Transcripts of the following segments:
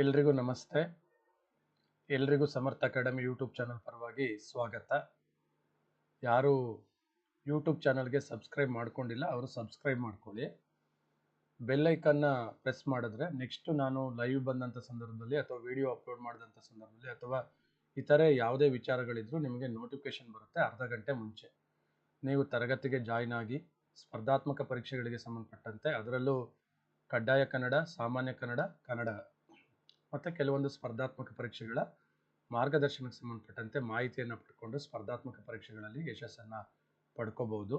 ಎಲ್ರಿಗೂ ನಮಸ್ತೆ. ಎಲ್ರಿಗೂ ಸಮರ್ಥ ಅಕಾಡೆಮಿ ಯೂಟ್ಯೂಬ್ ಚಾನಲ್ ಪರವಾಗಿ ಸ್ವಾಗತ. ಯಾರು ಯೂಟ್ಯೂಬ್ ಚಾನಲ್ಗೆ ಸಬ್ಸ್ಕ್ರೈಬ್ ಮಾಡ್ಕೊಂಡಿಲ್ಲ, ಅವರು ಸಬ್ಸ್ಕ್ರೈಬ್ ಮಾಡ್ಕೊಳ್ಳಿ. ಬೆಲ್ ಐಕನ್ನ ಪ್ರೆಸ್ ಮಾಡಿದ್ರೆ ನೆಕ್ಸ್ಟ್ ನಾನು ಲೈವ್ ಬಂದಂಥ ಸಂದರ್ಭದಲ್ಲಿ ಅಥವಾ ವಿಡಿಯೋ ಅಪ್ಲೋಡ್ ಮಾಡಿದಂಥ ಸಂದರ್ಭದಲ್ಲಿ ಅಥವಾ ಇತರೆ ಯಾವುದೇ ವಿಚಾರಗಳಿದ್ರೂ ನಿಮಗೆ ನೋಟಿಫಿಕೇಶನ್ ಬರುತ್ತೆ ಅರ್ಧ ಗಂಟೆ ಮುಂಚೆ. ನೀವು ತರಗತಿಗೆ ಜಾಯ್ನ್ ಆಗಿ ಸ್ಪರ್ಧಾತ್ಮಕ ಪರೀಕ್ಷೆಗಳಿಗೆ ಸಂಬಂಧಪಟ್ಟಂತೆ ಅದರಲ್ಲೂ ಕಡ್ಡಾಯ ಕನ್ನಡ, ಸಾಮಾನ್ಯ ಕನ್ನಡ ಕನ್ನಡ ಮತ್ತು ಕೆಲವೊಂದು ಸ್ಪರ್ಧಾತ್ಮಕ ಪರೀಕ್ಷೆಗಳ ಮಾರ್ಗದರ್ಶನಕ್ಕೆ ಸಂಬಂಧಪಟ್ಟಂತೆ ಮಾಹಿತಿಯನ್ನು ಪಡ್ಕೊಂಡು ಸ್ಪರ್ಧಾತ್ಮಕ ಪರೀಕ್ಷೆಗಳಲ್ಲಿ ಯಶಸ್ಸನ್ನು ಪಡ್ಕೋಬಹುದು.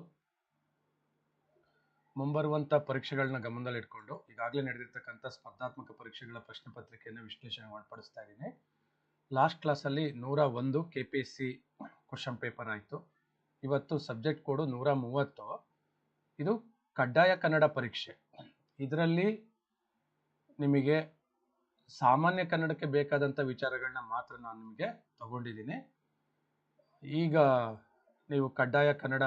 ಮುಂಬರುವಂಥ ಪರೀಕ್ಷೆಗಳನ್ನ ಗಮನದಲ್ಲಿಟ್ಕೊಂಡು ಈಗಾಗಲೇ ನಡೆದಿರ್ತಕ್ಕಂಥ ಸ್ಪರ್ಧಾತ್ಮಕ ಪರೀಕ್ಷೆಗಳ ಪ್ರಶ್ನೆ ಪತ್ರಿಕೆಯನ್ನು ವಿಶ್ಲೇಷಣೆ ಮಾಡಿಪಡಿಸ್ತಾ ಇದ್ದೀನಿ. ಲಾಸ್ಟ್ ಕ್ಲಾಸಲ್ಲಿ ನೂರ ಒಂದು K P S C question paper ಆಯಿತು. ಇವತ್ತು ಸಬ್ಜೆಕ್ಟ್ ಕೋಡು ನೂರ ಮೂವತ್ತು. ಇದು ಕಡ್ಡಾಯ ಕನ್ನಡ ಪರೀಕ್ಷೆ. ಇದರಲ್ಲಿ ನಿಮಗೆ ಸಾಮಾನ್ಯ ಕನ್ನಡಕ್ಕೆ ಬೇಕಾದಂಥ ವಿಚಾರಗಳನ್ನ ಮಾತ್ರ ನಾನು ನಿಮಗೆ ತಗೊಂಡಿದ್ದೀನಿ ಈಗ ನೀವು ಕಡ್ಡಾಯ ಕನ್ನಡ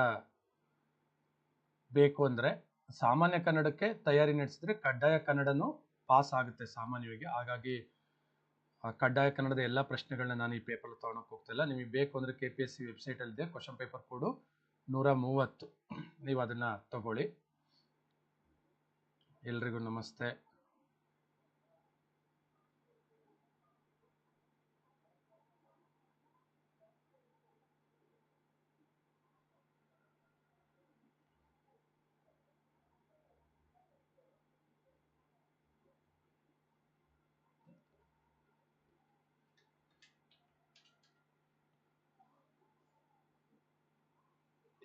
ಬೇಕು ಅಂದರೆ ಸಾಮಾನ್ಯ ಕನ್ನಡಕ್ಕೆ ತಯಾರಿ ನಡೆಸಿದ್ರೆ ಕಡ್ಡಾಯ ಕನ್ನಡನೂ ಪಾಸ್ ಆಗುತ್ತೆ ಸಾಮಾನ್ಯವಾಗಿ. ಹಾಗಾಗಿ ಕಡ್ಡಾಯ ಕನ್ನಡದ ಎಲ್ಲ ಪ್ರಶ್ನೆಗಳನ್ನ ನಾನು ಈ ಪೇಪರ್ ತೊಗೊಳಕ್ಕೆ ಹೋಗ್ತಿಲ್ಲ ನಿಮಗೆ ಬೇಕು ಅಂದರೆ ಕೆ ಪಿ ಎಸ್ ಸಿ ವೆಬ್ಸೈಟಲ್ಲಿದೆ ಕ್ವಶನ್ ಪೇಪರ್ ಕೋಡು. ನೂರ ಮೂವತ್ತು. ನೀವು ಅದನ್ನು ತಗೊಳ್ಳಿ. ಎಲ್ರಿಗೂ ನಮಸ್ತೆ.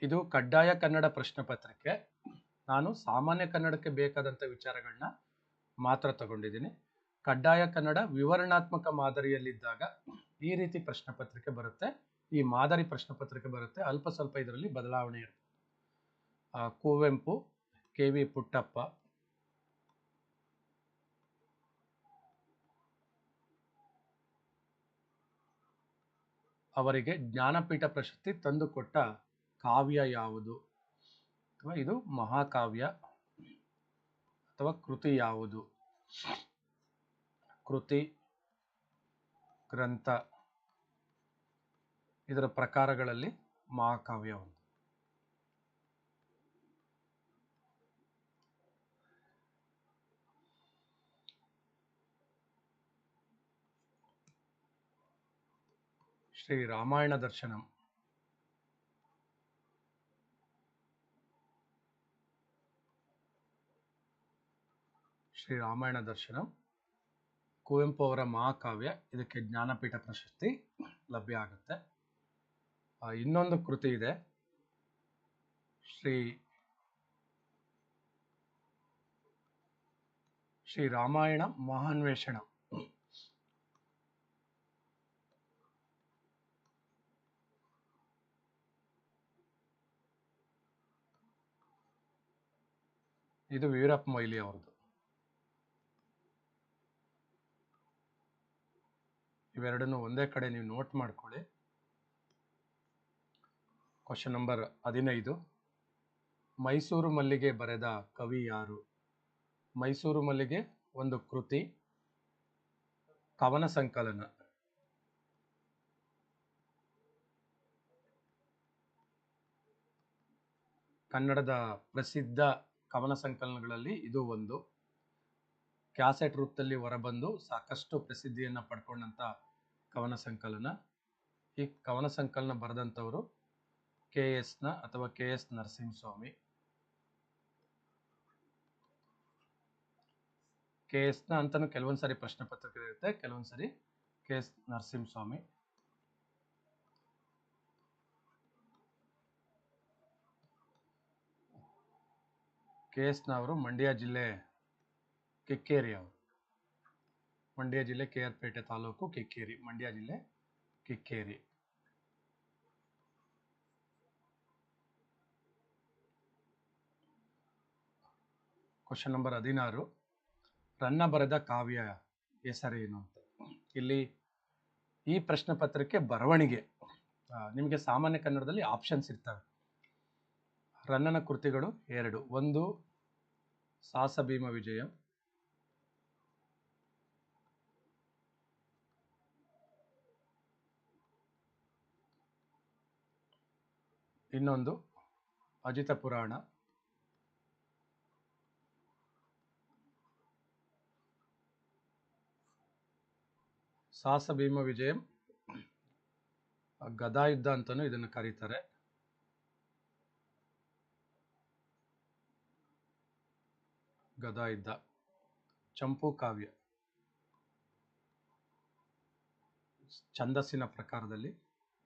ಇದು ಕಡ್ಡಾಯ ಕನ್ನಡ ಪ್ರಶ್ನೆ ಪತ್ರಿಕೆ ನಾನು ಸಾಮಾನ್ಯ ಕನ್ನಡಕ್ಕೆ ಬೇಕಾದಂಥ ವಿಚಾರಗಳನ್ನ ಮಾತ್ರ ತಗೊಂಡಿದ್ದೀನಿ. ಕಡ್ಡಾಯ ಕನ್ನಡ ವಿವರಣಾತ್ಮಕ ಮಾದರಿಯಲ್ಲಿದ್ದಾಗ ಈ ರೀತಿ ಪ್ರಶ್ನೆ ಪತ್ರಿಕೆ ಬರುತ್ತೆ. ಈ ಮಾದರಿ ಪ್ರಶ್ನೆ ಪತ್ರಿಕೆ ಬರುತ್ತೆ. ಅಲ್ಪ ಸ್ವಲ್ಪ ಇದರಲ್ಲಿ ಬದಲಾವಣೆ ಇರುತ್ತೆ. Kuvempu, K V Puttappa. ಅವರಿಗೆ ಜ್ಞಾನಪೀಠ ಪ್ರಶಸ್ತಿ ತಂದುಕೊಟ್ಟ ಕಾವ್ಯ ಯಾವುದು? ಅಥವಾ ಇದು ಮಹಾಕಾವ್ಯ? ಅಥವಾ ಕೃತಿ ಯಾವುದು? ಕೃತಿ, ಗ್ರಂಥ, ಇದರ ಪ್ರಕಾರಗಳಲ್ಲಿ ಮಹಾಕಾವ್ಯ ಒಂದು. ಶ್ರೀ ರಾಮಾಯಣ ದರ್ಶನಂ. ಶ್ರೀ ರಾಮಾಯಣ ದರ್ಶನಂ, ಕುವೆಂಪು ಅವರ ಮಹಾಕಾವ್ಯ, ಇದಕ್ಕೆ ಜ್ಞಾನಪೀಠ ಪ್ರಶಸ್ತಿ ಲಭ್ಯ ಆಗುತ್ತೆ. ಇನ್ನೊಂದು ಕೃತಿ ಇದೆ. ಶ್ರೀ ಶ್ರೀ ರಾಮಾಯಣ ಮಹಾನ್ವೇಷಣ. ಇದು ವೀರಪ್ಪ ಮೊಯ್ಲಿ ಅವರದು. ಇವೆರಡನ್ನು ಒಂದೇ ಕಡೆ ನೀವು ನೋಟ್ ಮಾಡ್ಕೊಳ್ಳಿ. ಕ್ವಶನ್ ನಂಬರ್ ಹದಿನೈದು. ಮೈಸೂರು ಮಲ್ಲಿಗೆ ಬರೆದ ಕವಿ ಯಾರು? ಮೈಸೂರು ಮಲ್ಲಿಗೆ ಒಂದು ಕೃತಿ. ಕವನ ಸಂಕಲನ. ಕನ್ನಡದ ಪ್ರಸಿದ್ಧ ಕವನ ಸಂಕಲನಗಳಲ್ಲಿ ಇದು ಒಂದು. ಕ್ಯಾಸೆಟ್ ರೂಪದಲ್ಲಿ ಹೊರಬಂದು ಸಾಕಷ್ಟು ಪ್ರಸಿದ್ಧಿಯನ್ನು ಪಡ್ಕೊಂಡಂಥ ಕವನ ಸಂಕಲನ. ಈ ಕವನ ಸಂಕಲನ ಬರೆದಂಥವರು ಕೆ ಎಸ್ನ ಅಥವಾ ಕೆ ಎಸ್ ನರಸಿಂಹಸ್ವಾಮಿ. ಕೆ ಎಸ್ನ ಅಂತಲೂ ಕೆಲವೊಂದು ಸಾರಿ ಪ್ರಶ್ನೆ ಪತ್ರಿಕೆ ಇರುತ್ತೆ, ಕೆಲವೊಂದು ಸಾರಿ ಕೆ ಎಸ್ ನರಸಿಂಹಸ್ವಾಮಿ. ಕೆ ಎಸ್ನವರು ಮಂಡ್ಯ ಜಿಲ್ಲೆ ಕಿಕ್ಕೇರಿ ಅವರು. ಮಂಡ್ಯ ಜಿಲ್ಲೆ ಕೆ ಆರ್ ಪೇಟೆ ತಾಲೂಕು ಕಿಕ್ಕೇರಿ, ಮಂಡ್ಯ ಜಿಲ್ಲೆ ಕಿಕ್ಕೇರಿ. ಕ್ವಶನ್ ನಂಬರ್ ಹದಿನಾರು. ರನ್ನ ಬರೆದ ಕಾವ್ಯ ಹೆಸರೇನು ಅಂತ. ಇಲ್ಲಿ ಈ ಪ್ರಶ್ನೆ ಪತ್ರಕ್ಕೆ ಬರವಣಿಗೆ. ನಿಮಗೆ ಸಾಮಾನ್ಯ ಕನ್ನಡದಲ್ಲಿ ಆಪ್ಷನ್ಸ್ ಇರ್ತವೆ. ರನ್ನನ ಕೃತಿಗಳು ಎರಡು. ಒಂದು ಸಾಸ ಭೀಮ ವಿಜಯ. ಇನ್ನೊಂದು ಅಜಿತ ಪುರಾಣ. ಸಾಹಸ ಭೀಮ ವಿಜಯಂ. ಗದಾಯುದ್ಧ ಅಂತಲೂ ಇದನ್ನು ಕರೀತಾರೆ. ಗದಾಯುದ್ಧ, ಚಂಪು ಕಾವ್ಯ. ಛಂದಸ್ಸಿನ ಪ್ರಕಾರದಲ್ಲಿ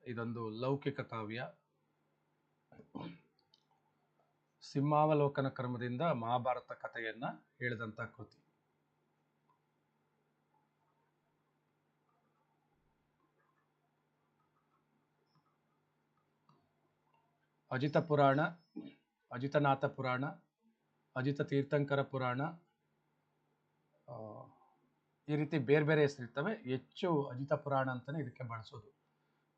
ಇದೊಂದು ಲೌಕಿಕ ಕಾವ್ಯ. ಸಿಂಹಾವಲೋಕನ ಕ್ರಮದಿಂದ ಮಹಾಭಾರತ ಕಥೆಯನ್ನ ಹೇಳಿದಂತ ಕೃತಿ. ಅಜಿತ ಪುರಾಣ, ಅಜಿತನಾಥ ಪುರಾಣ, ಅಜಿತ ತೀರ್ಥಂಕರ ಪುರಾಣ ಈ ರೀತಿ ಬೇರೆ ಬೇರೆ ಹೆಸರಿರ್ತವೆ. ಹೆಚ್ಚು ಅಜಿತ ಪುರಾಣ ಅಂತಲೇ ಇದಕ್ಕೆ ಬಳಸೋದು.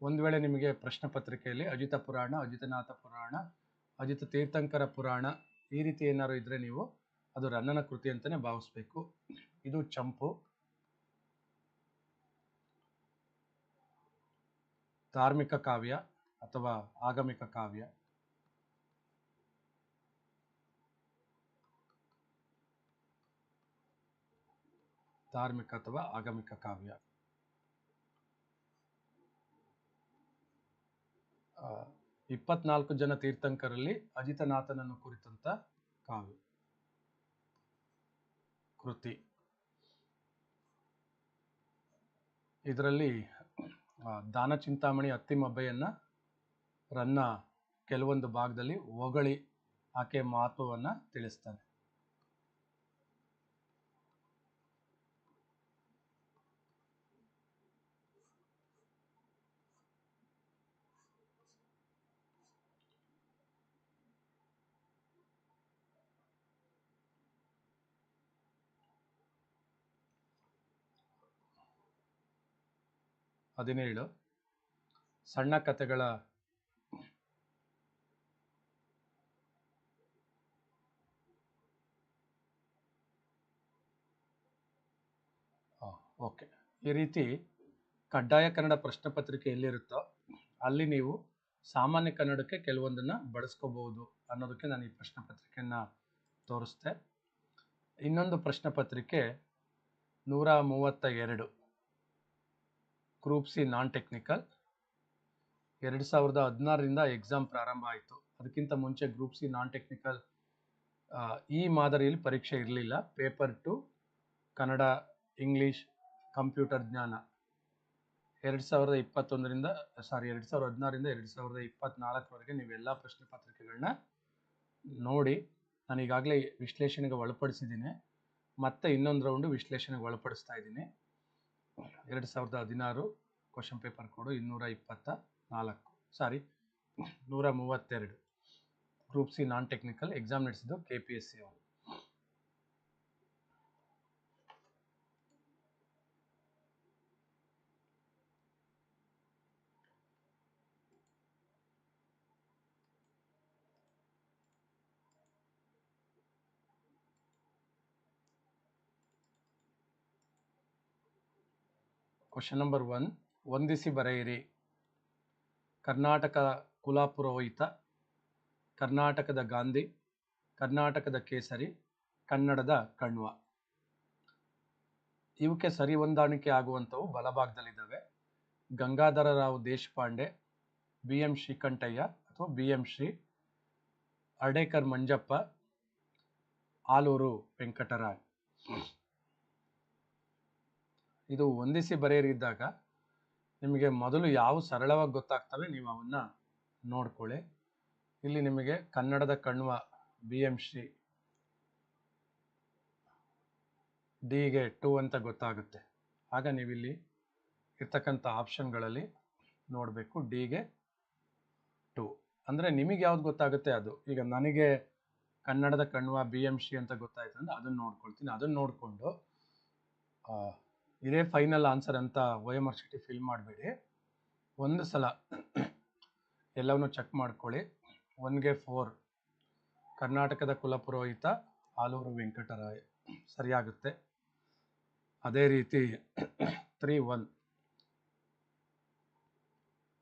ಒಂದು ವೇಳೆ ನಿಮಗೆ ಪ್ರಶ್ನೆ ಪತ್ರಿಕೆಯಲ್ಲಿ ಅಜಿತ ಪುರಾಣ, ಅಜಿತನಾಥ ಪುರಾಣ, ಅಜಿತ ತೀರ್ಥಂಕರ ಪುರಾಣ ಈ ರೀತಿ ಏನಾದ್ರು ಇದ್ದರೆ ನೀವು ಅದು ರನ್ನನ ಕೃತಿ ಅಂತಲೇ ಭಾವಿಸ್ಬೇಕು. ಇದು ಚಂಪು. ಧಾರ್ಮಿಕ ಕಾವ್ಯ ಅಥವಾ ಆಗಮಿಕ ಕಾವ್ಯ. ಧಾರ್ಮಿಕ ಅಥವಾ ಆಗಮಿಕ ಕಾವ್ಯ. ಇಪ್ಪತ್ನಾಲ್ಕು ಜನ ತೀರ್ಥಂಕರಲ್ಲಿ ಅಜಿತನಾಥನನ್ನು ಕುರಿತಂತ ಕಾವ್ಯ. ಕೃತಿ. ಇದರಲ್ಲಿ ದಾನ ಚಿಂತಾಮಣಿ ಅತ್ತಿಮಬ್ಬೆಯನ್ನ ರನ್ನ ಕೆಲವೊಂದು ಭಾಗದಲ್ಲಿ ಹೊಗಳಿ ಆಕೆ ಮಹತ್ವವನ್ನು ತಿಳಿಸ್ತಾನೆ. ಹದಿನೇಳು. ಸಣ್ಣ ಕಥೆಗಳ ಓಕೆ. ಈ ರೀತಿ ಕಡ್ಡಾಯ ಕನ್ನಡ ಪ್ರಶ್ನೆ ಪತ್ರಿಕೆ ಎಲ್ಲಿರುತ್ತೋ ಅಲ್ಲಿ ನೀವು ಸಾಮಾನ್ಯ ಕನ್ನಡಕ್ಕೆ ಕೆಲವೊಂದನ್ನು ಬಳಸ್ಕೋಬಹುದು ಅನ್ನೋದಕ್ಕೆ ನಾನು ಈ ಪ್ರಶ್ನೆ ಪತ್ರಿಕೆಯನ್ನು ತೋರಿಸ್ದೆ. ಇನ್ನೊಂದು ಪ್ರಶ್ನೆ ಪತ್ರಿಕೆ ನೂರ ಮೂವತ್ತ ಎರಡು. ಗ್ರೂಪ್ ಸಿ ನಾನ್ ಟೆಕ್ನಿಕಲ್ ಎರಡು ಸಾವಿರದ ಹದಿನಾರರಿಂದ ಎಕ್ಸಾಮ್ ಪ್ರಾರಂಭ ಆಯಿತು. ಅದಕ್ಕಿಂತ ಮುಂಚೆ ಗ್ರೂಪ್ ಸಿ ನಾನ್ ಟೆಕ್ನಿಕಲ್ ಈ ಮಾದರಿಯಲ್ಲಿ ಪರೀಕ್ಷೆ ಇರಲಿಲ್ಲ. Paper two Kannada English computer ಜ್ಞಾನ. ಎರಡು ಸಾವಿರದ ಇಪ್ಪತ್ತೊಂದರಿಂದ ಸಾರಿ ಎರಡು ಸಾವಿರದ ಹದಿನಾರರಿಂದ ಎರಡು ಸಾವಿರದ ಇಪ್ಪತ್ತ್ನಾಲ್ಕರವರೆಗೆ ನೀವೆಲ್ಲ ಪ್ರಶ್ನೆ ಪತ್ರಿಕೆಗಳನ್ನ ನೋಡಿ ನಾನು ಈಗಾಗಲೇ ವಿಶ್ಲೇಷಣೆಗೆ ಒಳಪಡಿಸಿದ್ದೀನಿ. ಮತ್ತೆ ಇನ್ನೊಂದು ರೌಂಡು ವಿಶ್ಲೇಷಣೆಗೆ ಒಳಪಡಿಸ್ತಾ ಇದ್ದೀನಿ. ಎರಡು ಸಾವಿರದ ಹದಿನಾರು ಕ್ವಶನ್ ಪೇಪರ್ ಕೋಡು ಇನ್ನೂರ ಇಪ್ಪತ್ತ ನಾಲ್ಕು. ಸಾರಿ ನೂರ ಮೂವತ್ತೆರಡು group C non technical exam ನಡೆಸಿದ್ದು ಕೆ ಪಿ ಎಸ್ ಸಿ ಅವರು. ಕ್ವಶನ್ ನಂಬರ್ ಒನ್ ವಂದಿಸಿ ಬರೆಯಿರಿ. ಕರ್ನಾಟಕ ಕುಲಾಪುರೋಹಿತ, ಕರ್ನಾಟಕದ ಗಾಂಧಿ, ಕರ್ನಾಟಕದ ಕೇಸರಿ, ಕನ್ನಡದ ಕಣ್ವ. ಇವಕ್ಕೆ ಸರಿ ಹೊಂದಾಣಿಕೆ ಆಗುವಂಥವು ಬಲಭಾಗದಲ್ಲಿದ್ದಾವೆ. ಗಂಗಾಧರ ರಾವ್ ದೇಶಪಾಂಡೆ ಬಿ ಎಂ ಶ್ರೀಕಂಠಯ್ಯ ಅಥವಾ ಬಿ ಎಂ ಶ್ರೀ ಅಡೇಕರ್ ಮಂಜಪ್ಪ, ಆಲೂರು ವೆಂಕಟರಾಯ್. ಇದು ಹೊಂದಿಸಿ ಬರೆಯರಿದ್ದಾಗ ನಿಮಗೆ ಮೊದಲು ಯಾವ ಸರಳವಾಗಿ ಗೊತ್ತಾಗ್ತವೆ ನೀವು ಅವನ್ನ ನೋಡ್ಕೊಳ್ಳಿ. ಇಲ್ಲಿ ನಿಮಗೆ ಕನ್ನಡದ ಕಣ್ವ ಬಿ ಎಂ ಶ್ರೀ ಡಿಗೆ ಟು ಅಂತ ಗೊತ್ತಾಗುತ್ತೆ. ಆಗ ನೀವಿಲ್ಲಿ ಇರ್ತಕ್ಕಂಥ ಆಪ್ಷನ್ಗಳಲ್ಲಿ ನೋಡಬೇಕು ಡಿಗೆ ಟು. ಅಂದರೆ ನಿಮಗೆ ಯಾವ್ದು ಗೊತ್ತಾಗುತ್ತೆ ಅದು. ಈಗ ನನಗೆ ಕನ್ನಡದ ಕಣ್ವ ಬಿ ಎಂ ಶ್ರೀ ಅಂತ ಗೊತ್ತಾಯ್ತು ಅಂದರೆ ಅದನ್ನು ನೋಡ್ಕೊಳ್ತೀನಿ. ಅದನ್ನು ನೋಡಿಕೊಂಡು ಇದೇ ಫೈನಲ್ ಆನ್ಸರ್ ಅಂತ ಒ ಎಂ ಆರ್ ಫಿಲ್ ಮಾಡಬೇಡಿ. ಒಂದು ಸಲ ಎಲ್ಲವನ್ನೂ ಚೆಕ್ ಮಾಡ್ಕೊಳ್ಳಿ. ಒನ್ಗೆ ಫೋರ್ ಕರ್ನಾಟಕದ ಕುಲಪುರೋಹಿತ ಆಲೂರು ವೆಂಕಟರಾಯ. ಸರಿಯಾಗುತ್ತೆ. ಅದೇ ರೀತಿ ತ್ರೀ ಒನ್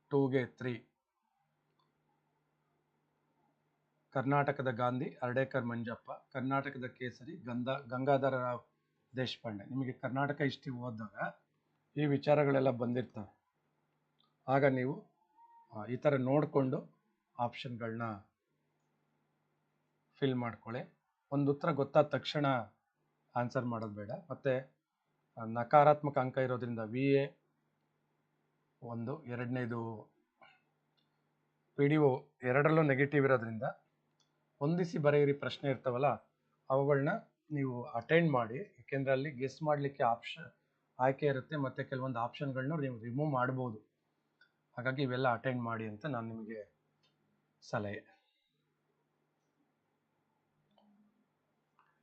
ಟೂಗೆ ತ್ರೀ ಕರ್ನಾಟಕದ ಗಾಂಧಿ, ಅರ್ಡೇಕರ್ ಮಂಜಪ್ಪ, ಕರ್ನಾಟಕದ ಕೇಸರಿ, ಗಂಧ, ಗಂಗಾಧರ ದೇಶಪಾಂಡೆ. ನಿಮಗೆ ಕರ್ನಾಟಕ ಹಿಸ್ಟ್ರಿ ಓದಿದಾಗ ಈ ವಿಚಾರಗಳೆಲ್ಲ ಬಂದಿರ್ತವೆ. ಆಗ ನೀವು ಈ ಥರ ನೋಡಿಕೊಂಡು ಆಪ್ಷನ್ಗಳನ್ನ ಫಿಲ್ ಮಾಡ್ಕೊಳ್ಳಿ. ಒಂದು ಉತ್ತರ ಗೊತ್ತಾದ ತಕ್ಷಣ ಆನ್ಸರ್ ಮಾಡೋದು ಬೇಡ. ಮತ್ತು ನಕಾರಾತ್ಮಕ ಅಂಕ ಇರೋದ್ರಿಂದ ವಿ ಎ ಒಂದು, ಎರಡನೇದು ಪಿ ಡಿ ಒ ಎರಡರಲ್ಲೂ ನೆಗೆಟಿವ್ ಇರೋದ್ರಿಂದ ಹೊಂದಿಸಿ ಬರೆಯಿರಿ ಪ್ರಶ್ನೆ ಇರ್ತಾವಲ್ಲ ಅವುಗಳನ್ನ ನೀವು ಅಟೆಂಡ್ ಮಾಡಿ ಯಾಕೆಂದರೆ ಅಲ್ಲಿ ಗೆಸ್ ಮಾಡಲಿಕ್ಕೆ ಆಪ್ಷನ್ ಆಯ್ಕೆ ಇರುತ್ತೆ, ಮತ್ತು ಕೆಲವೊಂದು ಆಪ್ಷನ್ಗಳನ್ನ ನೀವು ರಿಮೂವ್ ಮಾಡ್ಬೋದು. ಹಾಗಾಗಿ ಇವೆಲ್ಲ ಅಟೆಂಡ್ ಮಾಡಿ ಅಂತ ನಾನು ನಿಮಗೆ ಸಲಹೆ.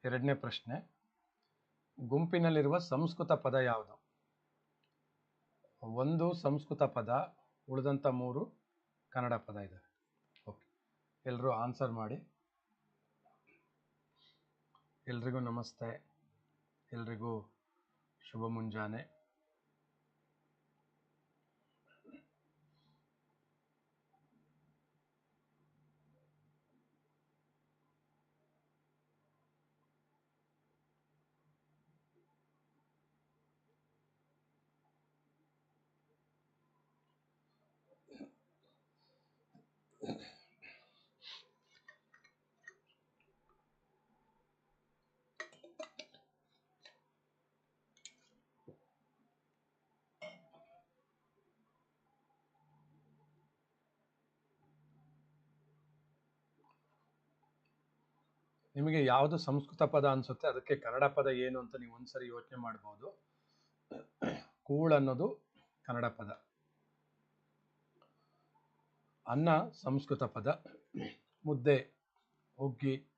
ಎರಡನೇ ಪ್ರಶ್ನೆ, ಗುಂಪಿನಲ್ಲಿರುವ ಸಂಸ್ಕೃತ ಪದ ಯಾವುದು? ಒಂದು ಸಂಸ್ಕೃತ ಪದ ಉಳಿದಂಥ ಮೂರು ಕನ್ನಡ ಪದ ಇದೆ. ಓಕೆ ಎಲ್ಲರೂ ಆನ್ಸರ್ ಮಾಡಿ. ಎಲ್ರಿಗೂ ನಮಸ್ತೆ. ಎಲ್ರಿಗೂ ಶುಭ ಮುಂಜಾನೆ. ನಿಮಗೆ ಯಾವುದು ಸಂಸ್ಕೃತ ಪದ ಅನಿಸುತ್ತೆ, ಅದಕ್ಕೆ ಕನ್ನಡ ಪದ ಏನು ಅಂತ ನೀವು ಒಂದ್ಸರಿ ಯೋಚನೆ ಮಾಡ್ಬೋದು. ಕೂಳ್ ಅನ್ನೋದು ಕನ್ನಡ ಪದ. ಅನ್ನ ಸಂಸ್ಕೃತ ಪದ. ಮುದ್ದೆ, ಹುಗ್ಗಿ,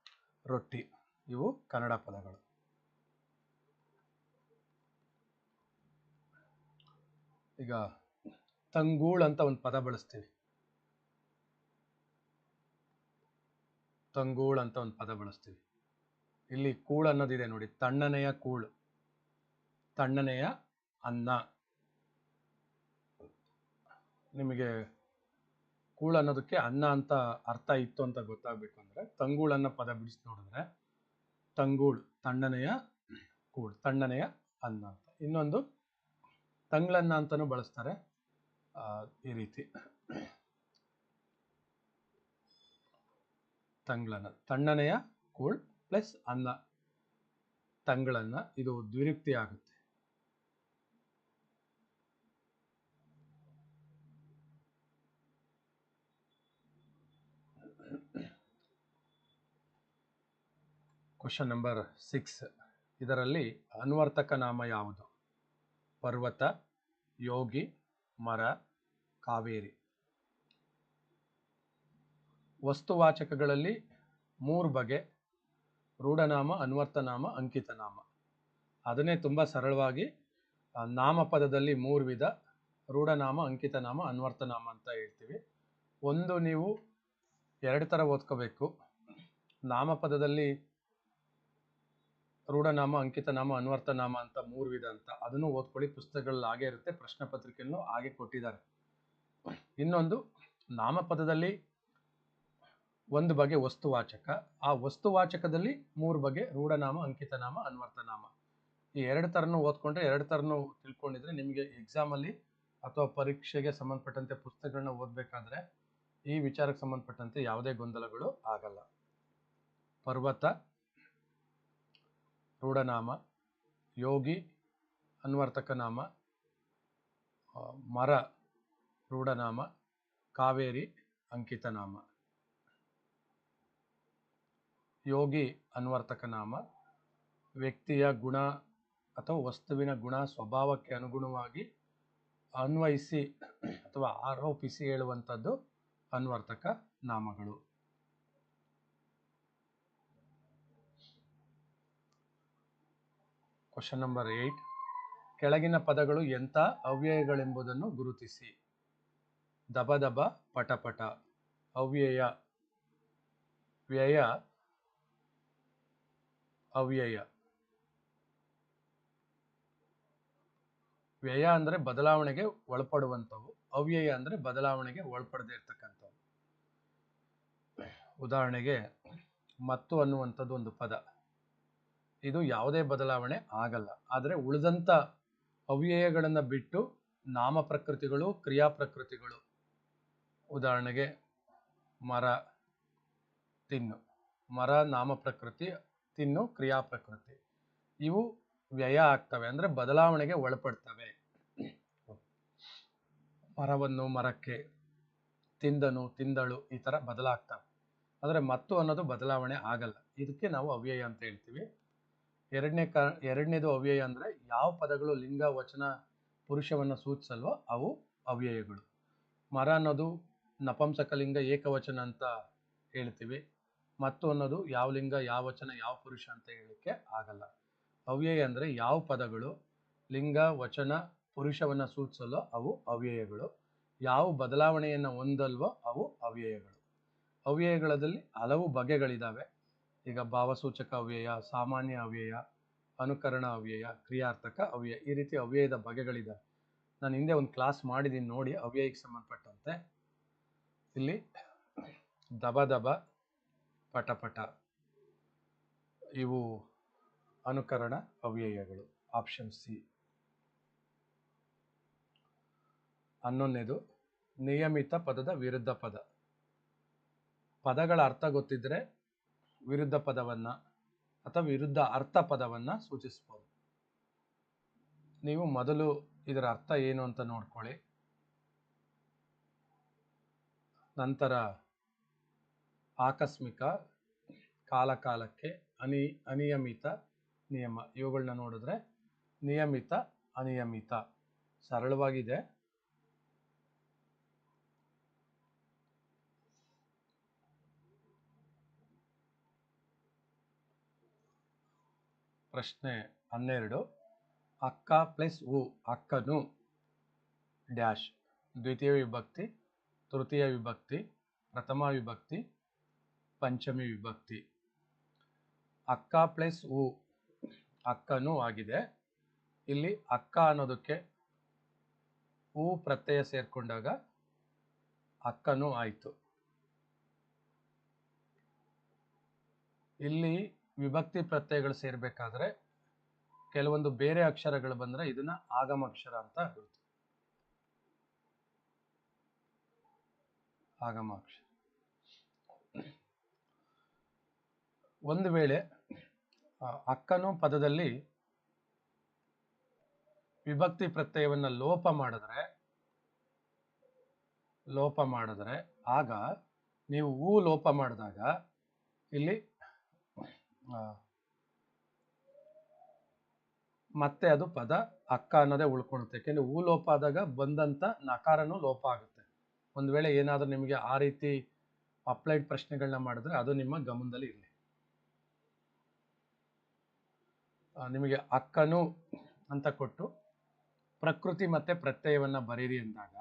ರೊಟ್ಟಿ, ಇವು ಕನ್ನಡ ಪದಗಳು. ಈಗ ತಂಗೂಳ್ ಅಂತ ಒಂದು ಪದ ಬಳಸ್ತೀವಿ ತಂಗೂಳ್ ಅಂತ ಒಂದು ಪದ ಬಳಸ್ತೀವಿ. ಇಲ್ಲಿ ಕೂಳ್ ಅನ್ನೋದಿದೆ ನೋಡಿ, ತಣ್ಣನೆಯ ಕೂಳ್. ತಣ್ಣನೆಯ ಅನ್ನ. ನಿಮಗೆ ಕೂಳ್ ಅನ್ನೋದಕ್ಕೆ ಅನ್ನ ಅಂತ ಅರ್ಥ ಇತ್ತು ಅಂತ ಗೊತ್ತಾಗಬೇಕು ಅಂದರೆ, ತಂಗೂಳ್ ಅನ್ನೋ ಪದ ಬಿಡಿಸಿ ನೋಡಿದ್ರೆ, ತಂಗೂಳ್, ತಣ್ಣನೆಯ ಕೂಳ್, ತಣ್ಣನೆಯ ಅನ್ನ ಅಂತ. ಇನ್ನೊಂದು ತಂಗ್ಳನ್ನ ಅಂತಲೂ ಬಳಸ್ತಾರೆ ಈ ರೀತಿ. ತಂಗ್ಳನ್ನ ತಣ್ಣನೆಯ ಕೋಳ್ ಪ್ಲಸ್ ಅನ್ನ ತಂಗಳನ್ನ ಇದು ದ್ವಿರುಕ್ತಿ ಆಗುತ್ತೆ ಕ್ವಶನ್ ನಂಬರ್ ಸಿಕ್ಸ್ ಇದರಲ್ಲಿ ಅನ್ವರ್ತಕ ನಾಮ ಯಾವುದು? ಪರ್ವತ, ಯೋಗಿ, ಮರ, ಕಾವೇರಿ. ವಸ್ತುವಾಚಕಗಳಲ್ಲಿ ಮೂರು ಬಗೆ. ರೂಢನಾಮ ಅನ್ವರ್ಥನಾಮ ಅಂಕಿತನಾಮ. ಅದನ್ನೇ ತುಂಬ ಸರಳವಾಗಿ ನಾಮಪದದಲ್ಲಿ ಮೂರು ವಿಧ, ರೂಢನಾಮ, ಅಂಕಿತನಾಮ ಅನ್ವರ್ಥನಾಮ ಅಂತ ಹೇಳ್ತೀವಿ. ಒಂದು ನೀವು ಎರಡು ಥರ ಓದ್ಕೋಬೇಕು. ನಾಮಪದದಲ್ಲಿ ರೂಢನಾಮ, ಅಂಕಿತನಾಮ ಅನ್ವರ್ಥನಾಮ ಅಂತ ಮೂರು ವಿಧ ಅಂತ ಅದನ್ನು ಓದ್ಕೊಳ್ಳಿ. ಪುಸ್ತಕಗಳಲ್ಲಿ ಹಾಗೆ ಇರುತ್ತೆ. ಪ್ರಶ್ನೆ ಪತ್ರಿಕೆಯಲ್ಲೂ ಹಾಗೆ ಕೊಟ್ಟಿದ್ದಾರೆ. ಇನ್ನೊಂದು, ನಾಮಪದದಲ್ಲಿ ಒಂದು ಬಗೆ ವಸ್ತುವಾಚಕ, ಆ ವಸ್ತುವಾಚಕದಲ್ಲಿ ಮೂರು ಬಗೆ ರೂಢನಾಮ, ಅಂಕಿತನಾಮ, ಅನ್ವರ್ಥನಾಮ. ಈ ಎರಡು ಥರನೂ ಓದ್ಕೊಂಡ್ರೆ ಎರಡು ಥರನೂ ತಿಳ್ಕೊಂಡಿದ್ರೆ ನಿಮಗೆ ಎಕ್ಸಾಮಲ್ಲಿ ಅಥವಾ ಪರೀಕ್ಷೆಗೆ ಸಂಬಂಧಪಟ್ಟಂತೆ ಪುಸ್ತಕಗಳನ್ನ ಓದಬೇಕಾದ್ರೆ ಈ ವಿಚಾರಕ್ಕೆ ಸಂಬಂಧಪಟ್ಟಂತೆ ಯಾವುದೇ ಗೊಂದಲಗಳು ಆಗಲ್ಲ. ಪರ್ವತ, ರೂಢನಾಮ, ಯೋಗಿ ಅನ್ವರ್ತಕ ನಾಮ ಮರ, ರೂಢನಾಮ, ಕಾವೇರಿ, ಅಂಕಿತನಾಮ. ಯೋಗಿ ಅನ್ವರ್ತಕ ನಾಮ ವ್ಯಕ್ತಿಯ ಗುಣ ಅಥವಾ ವಸ್ತುವಿನ ಗುಣ, ಸ್ವಭಾವಕ್ಕೆ ಅನುಗುಣವಾಗಿ ಅನ್ವಯಿಸಿ ಅಥವಾ ಆರೋಪಿಸಿ ಹೇಳುವಂಥದ್ದು ಅನ್ವರ್ತಕ ನಾಮಗಳು. ಕ್ವಶನ್ ನಂಬರ್ ಏಯ್ಟ್ ಕೆಳಗಿನ ಪದಗಳು ಎಂಥ ಅವ್ಯಯಗಳೆಂಬುದನ್ನು ಗುರುತಿಸಿ. ದಬ ದಬ ಪಟಪಟ. ಪಟ ಅವ್ಯಯ. ವ್ಯಯ ಅವ್ಯಯ. ವ್ಯಯ ಅಂದರೆ ಬದಲಾವಣೆಗೆ ಒಳಪಡುವಂಥವು. ಅವ್ಯಯ ಅಂದರೆ ಬದಲಾವಣೆಗೆ ಒಳಪಡದೇ ಇರ್ತಕ್ಕಂಥವು. ಉದಾಹರಣೆಗೆ, ಮತ್ತು ಅನ್ನುವಂಥದ್ದು ಒಂದು ಪದ. ಇದು ಯಾವುದೇ ಬದಲಾವಣೆ ಆಗಲ್ಲ. ಆದರೆ ಉಳಿದಂಥ ಅವ್ಯಯಗಳನ್ನು ಬಿಟ್ಟು ನಾಮ ಪ್ರಕೃತಿಗಳು, ಕ್ರಿಯಾ ಪ್ರಕೃತಿಗಳು. ಉದಾಹರಣೆಗೆ, ಮರ ತಿನ್ನು ಮರ, ನಾಮ ಪ್ರಕೃತಿ ತಿನ್ನು ಕ್ರಿಯಾ ಪ್ರಕೃತಿ. ಇವು ವ್ಯಯ ಆಗ್ತವೆ, ಅಂದರೆ ಬದಲಾವಣೆಗೆ ಒಳಪಡ್ತವೆ. ಮರವನ್ನು, ಮರಕ್ಕೆ, ತಿಂದನು, ತಿಂದಳು ಈ ಥರ ಬದಲಾಗ್ತವೆ. ಆದರೆ ಮತ್ತು ಅನ್ನೋದು ಬದಲಾವಣೆ ಆಗಲ್ಲ. ಇದಕ್ಕೆ ನಾವು ಅವ್ಯಯ ಅಂತ ಹೇಳ್ತೀವಿ. ಎರಡನೇ ಕ, ಎರಡನೇದು ಅವ್ಯಯ ಅಂದರೆ ಯಾವ ಪದಗಳು ಲಿಂಗ, ವಚನ, ಪುರುಷವನ್ನು ಸೂಚಿಸಲ್ವೋ ಅವು ಅವ್ಯಯಗಳು. ಮರ ಅನ್ನೋದು ನಪಂಸಕಲಿಂಗ ಏಕವಚನ ಅಂತ ಹೇಳ್ತೀವಿ. ಮತ್ತು ಅನ್ನೋದು ಯಾವ ಲಿಂಗ, ಯಾವ ವಚನ, ಯಾವ ಪುರುಷ ಅಂತ ಹೇಳಲಿಕ್ಕೆ ಆಗಲ್ಲ. ಅವ್ಯಯ ಅಂದರೆ ಯಾವ ಪದಗಳು, ಲಿಂಗ, ವಚನ, ಪುರುಷವನ್ನು ಸೂಚಿಸಲು ಅವು ಅವ್ಯಯಗಳು. ಯಾವ ಬದಲಾವಣೆಯನ್ನು ಹೊಂದಲ್ವೋ ಅವು ಅವ್ಯಯಗಳು. ಅವ್ಯಯಗಳಲ್ಲಿ ಹಲವು ಬಗೆಗಳಿದ್ದಾವೆ ಈಗ ಭಾವಸೂಚಕ ಅವ್ಯಯ, ಸಾಮಾನ್ಯ ಅವ್ಯಯ, ಅನುಕರಣ ಅವ್ಯಯ, ಕ್ರಿಯಾರ್ಥಕ ಅವ್ಯಯ ಈ ರೀತಿ ಅವ್ಯಯದ ಬಗೆಗಳಿದ್ದಾವೆ ನಾನು ಹಿಂದೆ ಒಂದು ಕ್ಲಾಸ್ ಮಾಡಿದ್ದೀನಿ ನೋಡಿ ಅವ್ಯಯಕ್ಕೆ ಸಂಬಂಧಪಟ್ಟಂತೆ. ಇಲ್ಲಿ ದಬ ದಬ ಪಟ ಪಟ ಇವು ಅನುಕರಣ ಅವ್ಯಯಗಳು. Option C. ಹನ್ನೊಂದನೇದು, ನಿಯಮಿತ ಪದದ ವಿರುದ್ಧ ಪದ. ಪದಗಳ ಅರ್ಥ ಗೊತ್ತಿದ್ರೆ ವಿರುದ್ಧ ಪದವನ್ನ ಅಥವಾ ವಿರುದ್ಧ ಅರ್ಥ ಪದವನ್ನ ಸೂಚಿಸ್ಬೋದು. ನೀವು ಮೊದಲು ಇದರ ಅರ್ಥ ಏನು ಅಂತ ನೋಡ್ಕೊಳ್ಳಿ. ನಂತರ ಆಕಸ್ಮಿಕ ಕಾಲಕಾಲಕ್ಕೆ ಅನಿ, ಅನಿಯಮಿತ ನಿಯಮ. ಇವುಗಳನ್ನ ನೋಡಿದ್ರೆ ನಿಯಮಿತ, ಅನಿಯಮಿತ. ಸರಳವಾಗಿದೆ. ಪ್ರಶ್ನೆ ಹನ್ನೆರಡು. ಅಕ್ಕ ಪ್ಲಸ್ ಉ ಅಕ್ಕನು ಡ್ಯಾಶ್. ದ್ವಿತೀಯ ವಿಭಕ್ತಿ, ತೃತೀಯ ವಿಭಕ್ತಿ, ಪ್ರಥಮ ವಿಭಕ್ತಿ ಪಂಚಮಿ ವಿಭಕ್ತಿ. ಅಕ್ಕ ಪ್ಲಸ್ ಉ, ಅಕ್ಕನು ಆಗಿದೆ. ಇಲ್ಲಿ ಅಕ್ಕ ಅನ್ನೋದಕ್ಕೆ ಉ ಪ್ರತ್ಯಯ ಸೇರ್ಕೊಂಡಾಗ ಅಕ್ಕನು ಆಯಿತು. ಇಲ್ಲಿ ವಿಭಕ್ತಿ ಪ್ರತ್ಯಯಗಳು ಸೇರ್ಬೇಕಾದ್ರೆ ಕೆಲವೊಂದು ಬೇರೆ ಅಕ್ಷರಗಳು ಬಂದ್ರೆ ಇದನ್ನ ಆಗಮ ಅಕ್ಷರ ಅಂತ ಹೇಳ್ತೀವಿ. ಆಗಮ ಅಕ್ಷರ ಒಂದು ವೇಳೆ ಅಕ್ಕನು ಪದದಲ್ಲಿ ವಿಭಕ್ತಿ ಪ್ರತ್ಯಯವನ್ನು ಲೋಪ ಮಾಡಿದ್ರೆ ಲೋಪ ಮಾಡಿದ್ರೆ, ಆಗ ನೀವು ಹೂ ಲೋಪ ಮಾಡಿದಾಗ, ಇಲ್ಲಿ ಮತ್ತೆ ಅದು ಪದ ಅಕ್ಕ ಅನ್ನೋದೇ ಉಳ್ಕೊಳುತ್ತೆ. ಯಾಕೆಂದ್ರೆ ಹೂ ಲೋಪ ಆದಾಗ ಬಂದಂತ ನಕಾರನೂ ಲೋಪ ಆಗುತ್ತೆ. ಒಂದು ವೇಳೆ ಏನಾದರೂ ನಿಮಗೆ ಆ ರೀತಿ ಅಪ್ಲೈಡ್ ಪ್ರಶ್ನೆಗಳನ್ನ ಮಾಡಿದ್ರೆ ಅದು ನಿಮ್ಮ ಗಮನದಲ್ಲಿ ಇರಲಿ ನಿಮಗೆ ಅಕ್ಕನು ಅಂತ ಕೊಟ್ಟು ಪ್ರಕೃತಿ ಮತ್ತೆ ಪ್ರತ್ಯಯವನ್ನ ಬರೀರಿ ಅಂದಾಗ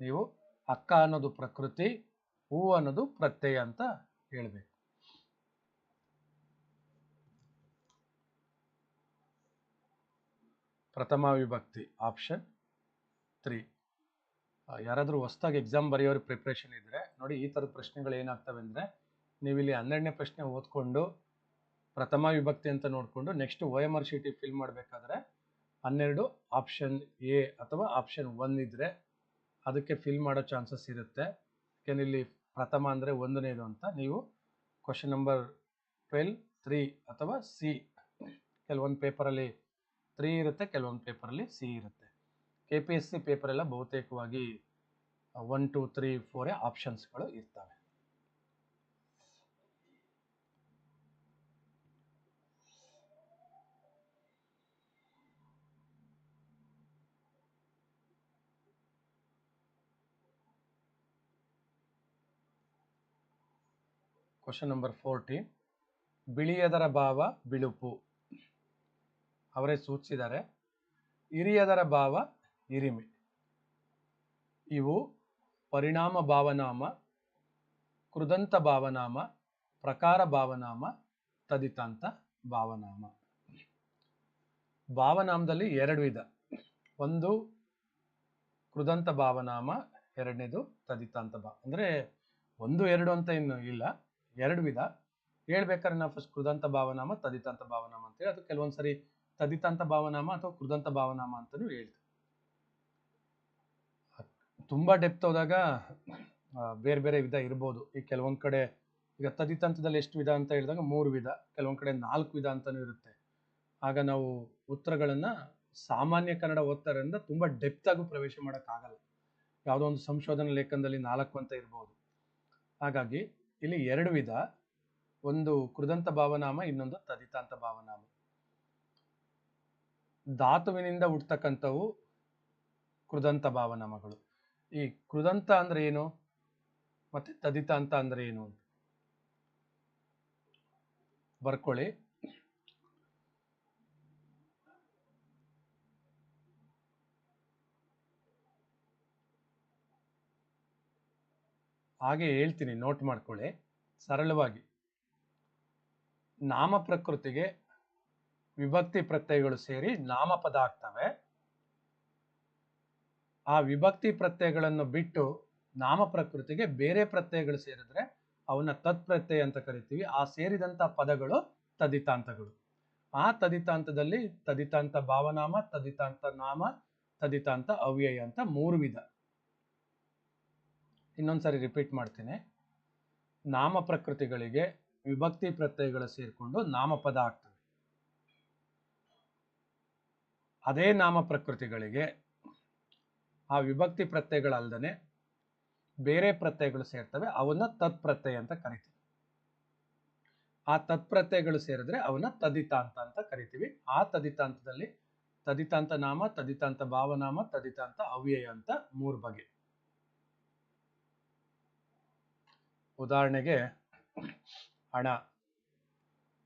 ನೀವು ಅಕ್ಕ ಅನ್ನೋದು ಪ್ರಕೃತಿ, ಹೂ ಅನ್ನೋದು ಪ್ರತ್ಯಯ ಅಂತ ಹೇಳಬೇಕು. ಪ್ರಥಮ ವಿಭಕ್ತಿ ಆಪ್ಷನ್ ತ್ರೀ ಯಾರಾದರೂ ಹೊಸ್ದಾಗಿ ಎಕ್ಸಾಮ್ ಬರೆಯೋರಿಗೆ ಪ್ರಿಪ್ರೇಷನ್ ಇದ್ದರೆ ನೋಡಿ ಈ ಥರದ ಪ್ರಶ್ನೆಗಳು ಏನಾಗ್ತವೆ ಅಂದರೆ ನೀವು ಇಲ್ಲಿ ಹನ್ನೆರಡನೇ ಪ್ರಶ್ನೆ ಓದ್ಕೊಂಡು ಪ್ರಥಮ ವಿಭಕ್ತಿ ಅಂತ ನೋಡಿಕೊಂಡು ನೆಕ್ಸ್ಟ್ ಒ ಎಂ ಆರ್ ಶೀಟಿ ಫಿಲ್ ಮಾಡಬೇಕಾದ್ರೆ ಹನ್ನೆರಡು ಆಪ್ಷನ್ ಎ ಅಥವಾ ಆಪ್ಷನ್ ಒನ್ ಇದ್ದರೆ ಅದಕ್ಕೆ ಫಿಲ್ ಮಾಡೋ ಚಾನ್ಸಸ್ ಇರುತ್ತೆ. ಯಾಕೆಂದ್ರೆ ಇಲ್ಲಿ ಪ್ರಥಮ ಅಂದರೆ ಒಂದನೇದು ಅಂತ. ನೀವು ಕ್ವಶನ್ ನಂಬರ್ ಟ್ವೆಲ್ ತ್ರೀ ಅಥವಾ ಸಿ ಕೆಲವೊಂದು ಪೇಪರಲ್ಲಿ ತ್ರೀ ಇರುತ್ತೆ, ಕೆಲವೊಂದು ಪೇಪರಲ್ಲಿ ಸಿ ಇರುತ್ತೆ. ಕೆ ಪಿ ಎಸ್ ಸಿ ಪೇಪರೆಲ್ಲ ಬಹುತೇಕವಾಗಿ ಒನ್ ಟು ತ್ರೀ ಫೋರೇ ಆಪ್ಷನ್ಸ್ಗಳು ಇರ್ತವೆ. ಕ್ವಶನ್ ನಂಬರ್ ಫೋರ್ಟೀನ್ ಬಿಳಿಯದರ ಭಾವ ಬಿಳುಪು. ಅವರೇ ಸೂಚಿಸಿದ್ದಾರೆ. ಹಿರಿಯದರ ಭಾವ ಹಿರಿಮೆ ಇವು ಪರಿಣಾಮ ಭಾವನಾಮ, ಕೃದಂತ ಭಾವನಾಮ, ಪ್ರಕಾರ ಭಾವನಾಮ, ತದಿತಾಂತ ಭಾವನಾಮ. ಭಾವನಾಮದಲ್ಲಿ ಎರಡು ವಿಧ. ಒಂದು ಕೃದಂತ ಭಾವನಾಮ, ಎರಡನೇದು ತದಿತಾಂತ ಭಾವ. ಅಂದರೆ ಒಂದು, ಎರಡು ಅಂತ ಇನ್ನು ಇಲ್ಲ. ಎರಡು ವಿಧ. ಹೇಳ್ಬೇಕಾದ್ರೆ ನಾವು ಫಸ್ಟ್ ಕೃದಂತ ಭಾವನಾಮ, ತದಿತಾಂತ ಭಾವನಾಮ ಅಂತೇಳಿ ಅದು ಕೆಲವೊಂದ್ಸರಿ ತದಿತಾಂತ ಭಾವನಾಮ ಅಥವಾ ಕೃದಂತ ಭಾವನಾಮ ಅಂತಲೂ ಹೇಳ್ತೀವಿ. ತುಂಬಾ ಡೆಪ್ತ್ ಹೋದಾಗ ಬೇರೆ ಬೇರೆ ವಿಧ ಇರ್ಬೋದು. ಈಗ ಕೆಲವೊಂದ್ ಕಡೆ ಈಗ ತದಿತಾಂತದಲ್ಲಿ ಎಷ್ಟು ವಿಧ ಅಂತ ಹೇಳಿದಾಗ ಮೂರು ವಿಧ, ಕೆಲವೊಂದ್ ಕಡೆ ನಾಲ್ಕು ವಿಧ ಅಂತಾನೂ ಇರುತ್ತೆ. ಆಗ ನಾವು ಉತ್ತರಗಳನ್ನ ಸಾಮಾನ್ಯ ಕನ್ನಡ ಓದ್ತಾರಿಂದ ತುಂಬಾ ಡೆಪ್ತ್ ಆಗೂ ಪ್ರವೇಶ ಮಾಡೋಕ್ಕಾಗಲ್ಲ. ಯಾವುದೋ ಒಂದು ಸಂಶೋಧನಾ ಲೇಖನದಲ್ಲಿ ನಾಲ್ಕು ಅಂತ ಇರ್ಬೋದು. ಹಾಗಾಗಿ ಇಲ್ಲಿ ಎರಡು ವಿಧ. ಒಂದು ಕೃದಂತ ಭಾವನಾಮ, ಇನ್ನೊಂದು ತದಿತಾಂತ ಭಾವನಾಮ. ಧಾತುವಿನಿಂದ ಹುಟ್ಟತಕ್ಕಂಥವು ಕೃದಂತ ಭಾವನಾಮಗಳು. ಈ ಕೃದಂತ ಅಂದ್ರೆ ಏನು? ಮತ್ತೆ ತದಿತಾಂತ ಅಂದ್ರೆ ಏನು ಬರ್ಕೊಳ್ಳಿ. ಹಾಗೆ ಹೇಳ್ತೀನಿ ನೋಟ್ ಮಾಡ್ಕೊಳ್ಳಿ. ಸರಳವಾಗಿ. ನಾಮ ಪ್ರಕೃತಿಗೆ ವಿಭಕ್ತಿ ಪ್ರತ್ಯಯಗಳು ಸೇರಿ ನಾಮಪದ ಆಗ್ತವೆ. ಆ ವಿಭಕ್ತಿ ಪ್ರತ್ಯಯಗಳನ್ನು ಬಿಟ್ಟು ನಾಮ ಪ್ರಕೃತಿಗೆ ಬೇರೆ ಪ್ರತ್ಯಯಗಳು ಸೇರಿದ್ರೆ ಅವನ್ನ ತತ್ಪ್ರತ್ಯಯ ಅಂತ ಕರಿತೀವಿ. ಆ ಸೇರಿದಂತ ಪದಗಳು ತದಿತಾಂತಗಳು. ಆ ತದಿತಾಂತದಲ್ಲಿ ತದಿತಾಂತ ಭಾವನಾಮ, ತದಿತಾಂತ ನಾಮ, ತದಿತಾಂತ ಅವ್ಯಯ ಅಂತ ಮೂರು ವಿಧ. ಇನ್ನೊಂದ್ಸರಿ ರಿಪೀಟ್ ಮಾಡ್ತೀನಿ. ನಾಮ ಪ್ರಕೃತಿಗಳಿಗೆ ವಿಭಕ್ತಿ ಪ್ರತ್ಯಯಗಳು ಸೇರಿಕೊಂಡು ನಾಮಪದ ಆಗ್ತವೆ ಅದೇ ನಾಮ ಪ್ರಕೃತಿಗಳಿಗೆ ಆ ವಿಭಕ್ತಿ ಪ್ರತ್ಯಯಗಳಲ್ಲದೆ ಬೇರೆ ಪ್ರತ್ಯಯಗಳು ಸೇರ್ತವೆ, ಅವನ್ನ ತತ್ಪ್ರತ್ಯಯ ಅಂತ ಕರಿತೀವಿ. ಆ ತತ್ಪ್ರತ್ಯಯಗಳು ಸೇರಿದ್ರೆ ಅವನ್ನ ತದಿತಾಂತ ಅಂತ ಕರಿತೀವಿ. ಆ ತದಿತಾಂತದಲ್ಲಿ ತದಿತಾಂತ ನಾಮ, ತದಿತಾಂತ ಭಾವನಾಮ, ತದಿತಾಂತ ಅವ್ಯಯ ಅಂತ ಮೂರು ಬಗೆ. ಉದಾಹರಣೆಗೆ ಹಣ.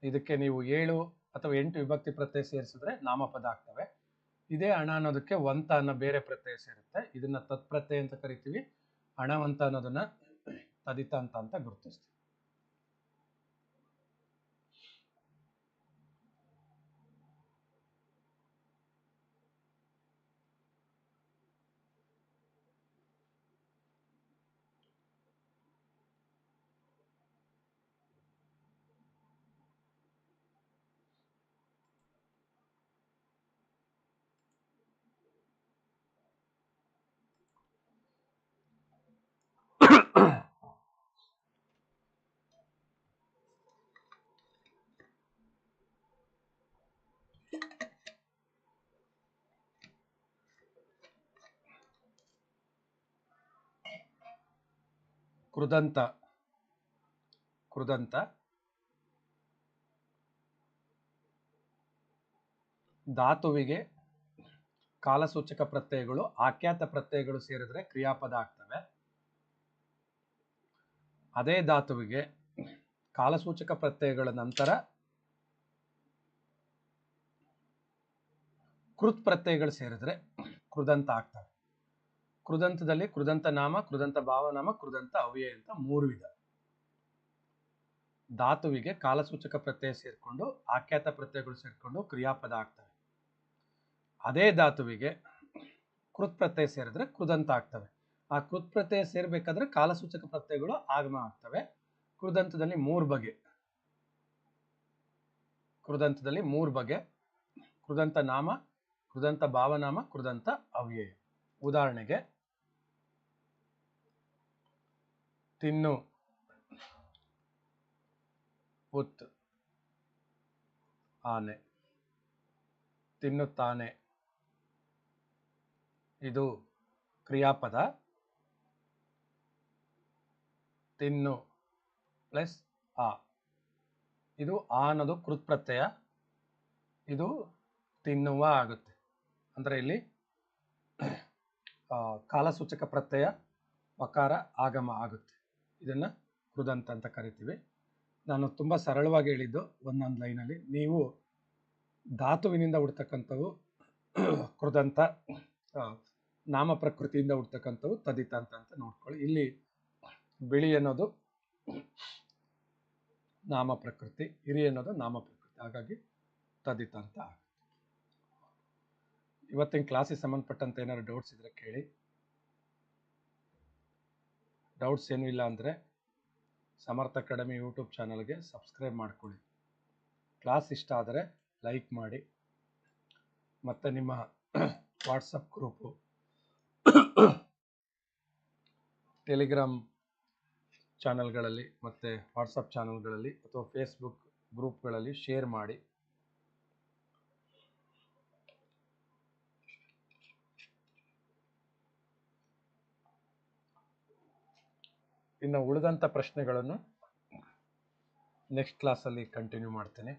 ಇದಕ್ಕೆ ನೀವು ಏಳು ಅಥವಾ ಎಂಟು ವಿಭಕ್ತಿ ಪ್ರತ್ಯಯ ಸೇರಿಸಿದ್ರೆ ನಾಮಪದ ಆಗ್ತವೆ. ಇದೇ ಹಣ ಅನ್ನೋದಕ್ಕೆ ವಂತ ಅನ್ನೋ ಬೇರೆ ಪ್ರತ್ಯಯ ಸೇರುತ್ತೆ. ಇದನ್ನ ತತ್ಪ್ರತ್ಯಯ ಅಂತ ಕರಿತೀವಿ. ಹಣವಂತ ಅನ್ನೋದನ್ನ ತದಿತ ಅಂತ ಗುರುತಿಸ್ತೀವಿ. ಕೃದಂತ. ಕೃದಂತ. ಧಾತುವಿಗೆ ಕಾಲಸೂಚಕ ಪ್ರತ್ಯಯಗಳು, ಆಖ್ಯಾತ ಪ್ರತ್ಯಯಗಳು ಸೇರಿದ್ರೆ ಕ್ರಿಯಾಪದ ಆಗ್ತವೆ. ಅದೇ ಧಾತುವಿಗೆ ಕಾಲಸೂಚಕ ಪ್ರತ್ಯಯಗಳ ನಂತರ ಕೃತ್ ಪ್ರತ್ಯಯಗಳು ಸೇರಿದ್ರೆ ಕೃದಂತ ಆಗ್ತವೆ. ಕೃದಂತದಲ್ಲಿ ಕೃದಂತ ನಾಮ, ಕೃದಂತ ಭಾವನಾಮ, ಕೃದಂತ ಅವ್ಯಯ ಅಂತ ಮೂರು ವಿಧ. ಧಾತುವಿಗೆ ಕಾಲಸೂಚಕ ಪ್ರತ್ಯಯ ಸೇರ್ಕೊಂಡು, ಆಖ್ಯಾತ ಪ್ರತ್ಯಯಗಳು ಸೇರ್ಕೊಂಡು ಕ್ರಿಯಾಪದ ಆಗ್ತವೆ. ಅದೇ ಧಾತುವಿಗೆ ಕೃತ್ ಪ್ರತ್ಯಯ ಸೇರಿದ್ರೆ ಕೃದಂತ ಆಗ್ತವೆ. ಆ ಕೃತ್ ಪ್ರತ್ಯಯ ಸೇರ್ಬೇಕಾದ್ರೆ ಕಾಲಸೂಚಕ ಪ್ರತ್ಯಯಗಳು ಆಗಮ ಆಗ್ತವೆ. ಕೃದಂತದಲ್ಲಿ ಮೂರು ಬಗೆ. ಕೃದಂತದಲ್ಲಿ ಮೂರು ಬಗೆ. ಕೃದಂತ ನಾಮ, ಕೃದಂತ ಭಾವನಾಮ, ಕೃದಂತ ಅವ್ಯಯ ಉದಾಹರಣೆಗೆ ತಿನ್ನು. ಉತ್. ಆನೆ. ತಿನ್ನುತ್ತಾನೆ. ಇದು ಕ್ರಿಯಾಪದ. ತಿನ್ನು ಪ್ಲಸ್ ಆ. ಇದು ಆ ಅನ್ನೋದು ಕೃತ್ ಪ್ರತ್ಯಯ. ಇದು ತಿನ್ನುವ ಆಗುತ್ತೆ. ಅಂದ್ರೆ ಇಲ್ಲಿ ಕಾಲಸೂಚಕ ಪ್ರತ್ಯಯ, ವಕಾರ, ಆಗಮ ಆಗುತ್ತೆ. ಇದನ್ನ ಕೃದಂತ ಅಂತ ಕರಿತೀವಿ. ನಾನು ತುಂಬ ಸರಳವಾಗಿ ಹೇಳಿದ್ದು ಒಂದೊಂದು ಲೈನಲ್ಲಿ. ನೀವು ಧಾತುವಿನಿಂದ ಹುಡ್ತಕ್ಕಂಥವು ಕೃದಂತ ನಾಮ ಪ್ರಕೃತಿಯಿಂದ ಹುಡ್ತಕ್ಕಂಥವು ತದಿತಾಂತ ಅಂತ ನೋಡ್ಕೊಳ್ಳಿ. ಇಲ್ಲಿ ಬಿಳಿ ಅನ್ನೋದು ನಾಮ ಪ್ರಕೃತಿ, ಹಿರಿ ಅನ್ನೋದು ನಾಮ ಪ್ರಕೃತಿ. ಹಾಗಾಗಿ ತದಿತಾಂತ ಆಗುತ್ತೆ ಇವತ್ತಿನ ಕ್ಲಾಸಿಗೆ ಸಂಬಂಧಪಟ್ಟಂತ ಏನಾದ್ರು ಡೌಟ್ಸ್ ಇದ್ರೆ ಕೇಳಿ. ಡೌಟ್ಸ್ ಏನೂ ಇಲ್ಲ ಅಂದರೆ ಸಮರ್ಥ ಅಕಾಡೆಮಿ ಯೂಟ್ಯೂಬ್ ಚಾನಲ್ಗೆ ಸಬ್ಸ್ಕ್ರೈಬ್ ಮಾಡ್ಕೊಳ್ಳಿ. ಕ್ಲಾಸ್ ಇಷ್ಟ ಆದರೆ ಲೈಕ್ ಮಾಡಿ. ಮತ್ತು ನಿಮ್ಮ ವಾಟ್ಸಪ್ ಗ್ರೂಪು. ಟೆಲಿಗ್ರಾಮ್ ಚಾನಲ್ಗಳಲ್ಲಿ ಮತ್ತು ವಾಟ್ಸಪ್ ಚಾನಲ್ಗಳಲ್ಲಿ ಅಥವಾ ಫೇಸ್ಬುಕ್ ಗ್ರೂಪ್ಗಳಲ್ಲಿ ಶೇರ್ ಮಾಡಿ. ಇನ್ನು ಉಳಿದಂಥ ಪ್ರಶ್ನೆಗಳನ್ನು ನೆಕ್ಸ್ಟ್ ಕ್ಲಾಸಲ್ಲಿ ಕಂಟಿನ್ಯೂ ಮಾಡ್ತೇನೆ.